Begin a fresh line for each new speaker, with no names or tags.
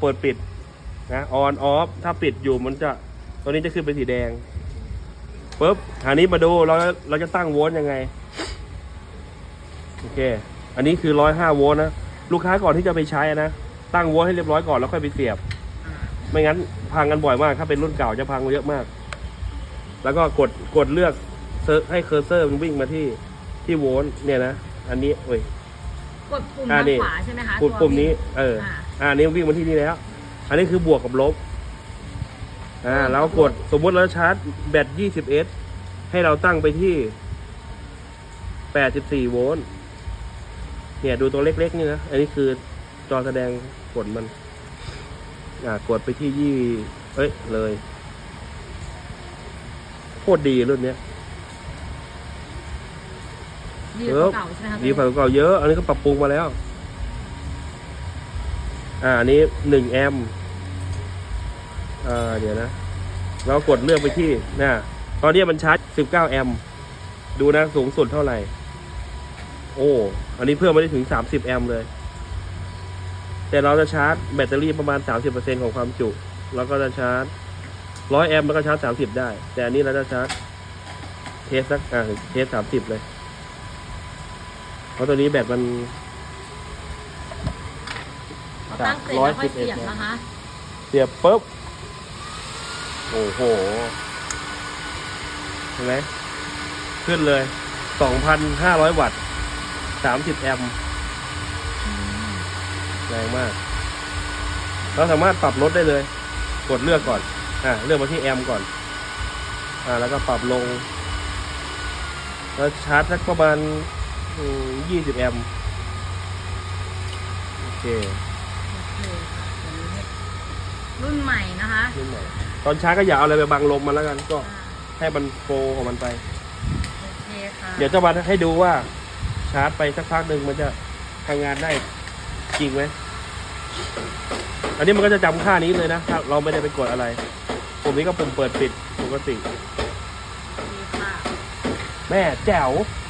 เปิดปิดนะออนออฟถ้าปิดอยู่มันจะตัวนี้จะขึ้นเป็นสีแดงปุ๊บอันนี้มาดูเราเราจะตั้งโวลต์ยังไงโอเค อันนี้คือร้อยห้าโวลต์นะลูกค้าก่อนที่จะไปใช้นะตั้งโวลต์ให้เรียบร้อยก่อนแล้วค่อยไปเสียบ ไม่งั้นพังกันบ่อยมากถ้าเป็นรุ่นเก่าจะพังเยอะมาก แล้วก็กดกดเลือกเซิร์ชให้เคอร์เซอร์มันวิ่งมาที่ที่โวลต์เนี่ยนะอันนี้เอ้ย
กดปุ่ม
อ่า
ทาง
นี่
ขวาใช่ไหมคะ
ปุ่ม
ตัว
ปุ่มนี้ เออ
อ่า
อ่าอันนี้วิ่งมาที่นี่แล้ว อันนี้คือบวกกับลบ อ่าแล้วกดสมมติเราชาร์จแบต 20เอสให้เราตั้งไปที่ 84 โวลต์ เนี่ยดูตัวเล็กๆนี่นะ อันนี้คือจอแสดงผลมัน อ่ากดไปที่ยี่เอ้ย เลยโคตรดีรุ่นเนี้ย
ดีกว่าเก่าใช่ไหมคะ
ดีกว่าเก่าเยอะ อันนี้ก็ปรับปรุงมาแล้ว อ่าอันนี้หนึ่งแอมอ่าเดี๋ยวนะ เรากดเลือกไปที่นะตอนนี้มันชาร์จสิบเก้าแอมดูนะสูงสุดเท่าไหร่ โอ้ อันนี้เพิ่มมาได้ถึงสามสิบแอมเลย แต่เราจะชาร์จแบตเตอรี่ประมาณสามสิบเปอร์เซ็นของความจุ แล้วก็จะชาร์จร้อยแอมแล้วก็ชาร์จสามสิบได้ แต่อันนี้เราจะชาร์จเทสสักอ่าเทสสามสิบเลย เพราะตัวนี้แบตมัน
พอตั้งเสร็จแล้วค่อยเสียบนะคะ
เสียบปุ๊บ โอ้โห เห็นไหมขึ้นเลย2,500วัตต์30แอมป์แรงมาก เราสามารถปรับลดได้เลย กดเลือกก่อน อ่าเลือกมาที่แอมป์ก่อน อ่า แล้วก็ปรับลง แล้วชาร์จสักประมาณอืม20แอมป์โอเค
รุ่นใหม่นะคะ
นิดหน่อยตอนชาร์จก็อย่าเอาอะไรไปบังลมมันแล้วกันก็
อ่า
ให้มันโฟลของมันไป
โอเคค่ะ
เดี๋ยวจะมาให้ดูว่าชาร์จไปสักพักหนึ่งมันจะทำงานได้จริงไหมอันนี้มันก็จะจำค่านี้เลยนะถ้าเราไม่ได้ไปกดอะไรปุ่มนี้ก็ปุ่มเปิดปิดปกติ
ดีค่ะ
แม่แจ๋ว
โ